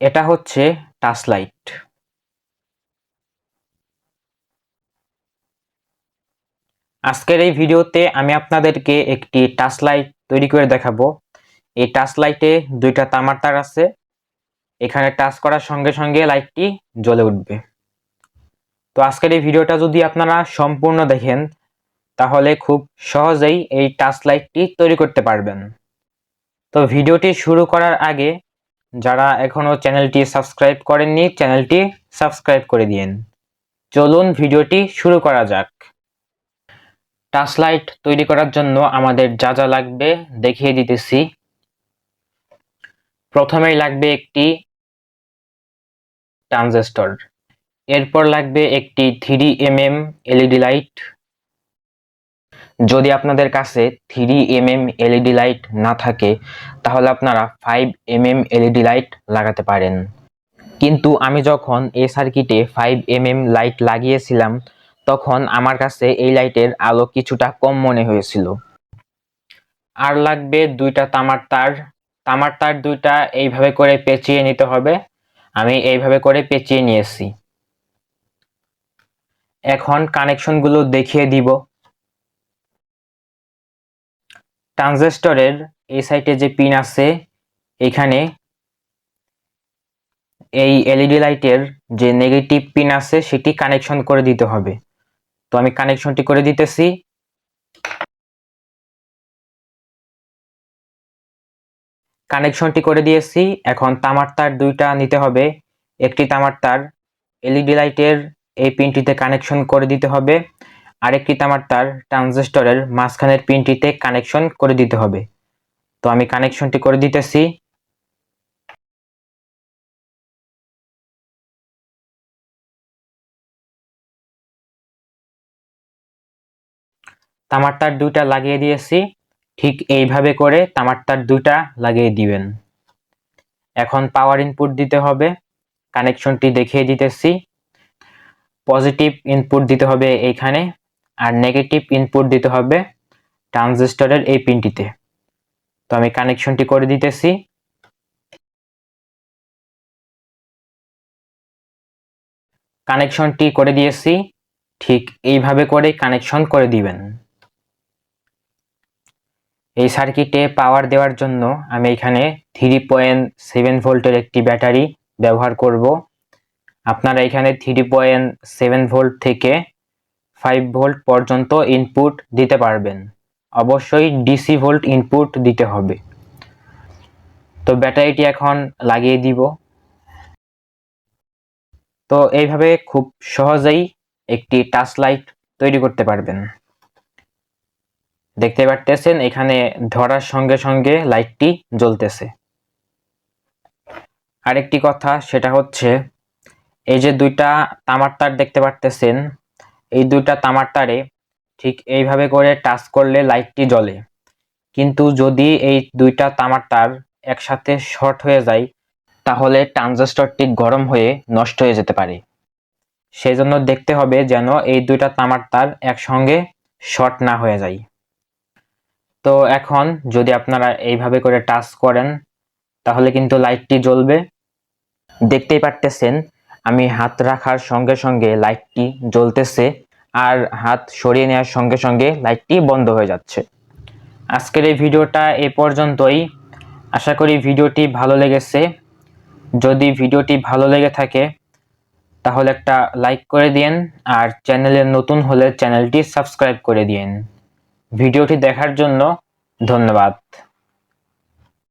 এটা হচ্ছে touch light আজকের এই ভিডিওতে আমি আপনাদেরকে একটি টাচ লাইট তৈরি করে দেখাবো। এই টাচ লাইটে দুইটা তামার তার আছে। এখানে টাচ করার সঙ্গে সঙ্গে লাইটটি জ্বলে উঠবে। তো আজকের এই ভিডিওটা যদি আপনারা সম্পূর্ণ দেখেন, তাহলে খুব সহজেই এই টাচ লাইটটি তৈরি করতে পারবেন। তো ভিডিওটি শুরু করার আগে যারা এখনও চ্যানেলটি সাবস্ক্রাইব করেননি, চ্যানেলটি সাবস্ক্রাইব করে দিন চলুন ভিডিওটি শুরু করা যাক। টাচ লাইট তৈরি করার জন্য আমাদের যা যা লাগবে দেখিয়ে দিতেছি। প্রথমেই লাগবে একটি ট্রানজিস্টর। এরপর লাগবে একটি three M M LED light. যদি আপনাদের কাছে three M M LED light না থাকে, তাহলে আপনারা five M M LED light লাগাতে পারেন। কিন্তু আমি যখন এই সার্কিটে ফাইভ এম এম লাইট লাগিয়েছিলাম, তখন আমার কাছে এই লাইটের আলো কিছুটা কম মনে হয়েছিল। আর লাগবে দুইটা তামার তার। তামার তার দুইটা এইভাবে করে পেঁচিয়ে নিতে হবে। আমি এইভাবে করে পেঁচিয়ে নিয়েছি। এখন কানেকশনগুলো দেখিয়ে দিব। ট্রানজিস্টরের এই সাইডে যে পিন আছে, এখানে এই এলইডি লাইটের যে নেগেটিভ পিন আছে, সেটি কানেকশন করে দিতে হবে। তো আমি কানেকশনটি করে দিতেছি। কানেকশনটি করে দিয়েছি। এখন তামার তার দুইটা নিতে হবে। একটি তামার তার এলইডি লাইটের এই পিনটিতে কানেকশন করে দিতে হবে। আরেকটি তামার তার ট্রানজিস্টরের মাঝখানের পিনটিতে কানেকশন করে দিতে হবে। তো আমি কানেকশনটি করে দিতেছি। তামার তার দুইটা লাগিয়ে দিয়েছি। ঠিক এইভাবে করে তামার তার দুইটা লাগিয়ে দিবেন। এখন পাওয়ার ইনপুট দিতে হবে। কানেকশনটি দেখিয়ে দিতেছি। পজিটিভ ইনপুট দিতে হবে এইখানে। আর নেগেটিভ ইনপুট দিতে হবে ট্রানজিস্টরের এই পিনটিতে। তো আমি কানেকশনটি করে দিতেছি। কানেকশনটি করে দিয়েছি। ঠিক এইভাবে করে কানেকশন করে দিবেন। এই সার্কিটে পাওয়ার দেওয়ার জন্য আমি এখানে থ্রি পয়েন্ট সেভেন ভোল্টের একটি ব্যাটারি ব্যবহার করব। আপনারা এখানে থ্রি পয়েন্ট সেভেন ভোল্ট থেকে ফাইভ ভোল্ট পর্যন্ত ইনপুট দিতে পারবেন। অবশ্যই ডিসি ভোল্ট ইনপুট দিতে হবে। তো ব্যাটারিটি এখন লাগিয়ে দিব। তো এইভাবে খুব সহজেই একটি টাচ লাইট তৈরি করতে পারবেন। দেখতে পারতেছেন, এখানে ধরার সঙ্গে সঙ্গে লাইটটি জ্বলতেছে। আরেকটি কথা, সেটা হচ্ছে, এই যে দুইটা তামার তার দেখতে পারতেছেন এই দুইটা তামার তারে ঠিক এইভাবে করে টাচ করলে লাইটটি জ্বলে। কিন্তু যদি এই দুইটা তামার তার একসাথে শর্ট হয়ে যায়, তাহলে ট্রানজিস্টরটি গরম হয়ে নষ্ট হয়ে যেতে পারে। সেই জন্য দেখতে হবে যেন এই দুইটা তামার তার একসঙ্গে শর্ট না হয়ে যায়। তো এখন যদি আপনারা এইভাবে করে টাচ করেন, তাহলে কিন্তু লাইটটি জ্বলবে। দেখতেই পারতেছেন আমি হাত রাখার সঙ্গে সঙ্গে লাইটটি জ্বলতেছে আর হাত সরিয়ে নেওয়ার সঙ্গে সঙ্গে লাইটটি বন্ধ হয়ে যাচ্ছে। আজকের এই ভিডিওটা এ পর্যন্তই। আশা করি ভিডিওটি ভালো লেগেছে। যদি ভিডিওটি ভালো লেগে থাকে, তাহলে একটা লাইক করে দিন আর চ্যানেলে নতুন হলে চ্যানেলটি সাবস্ক্রাইব করে দিন ভিডিওটি দেখার জন্য ধন্যবাদ।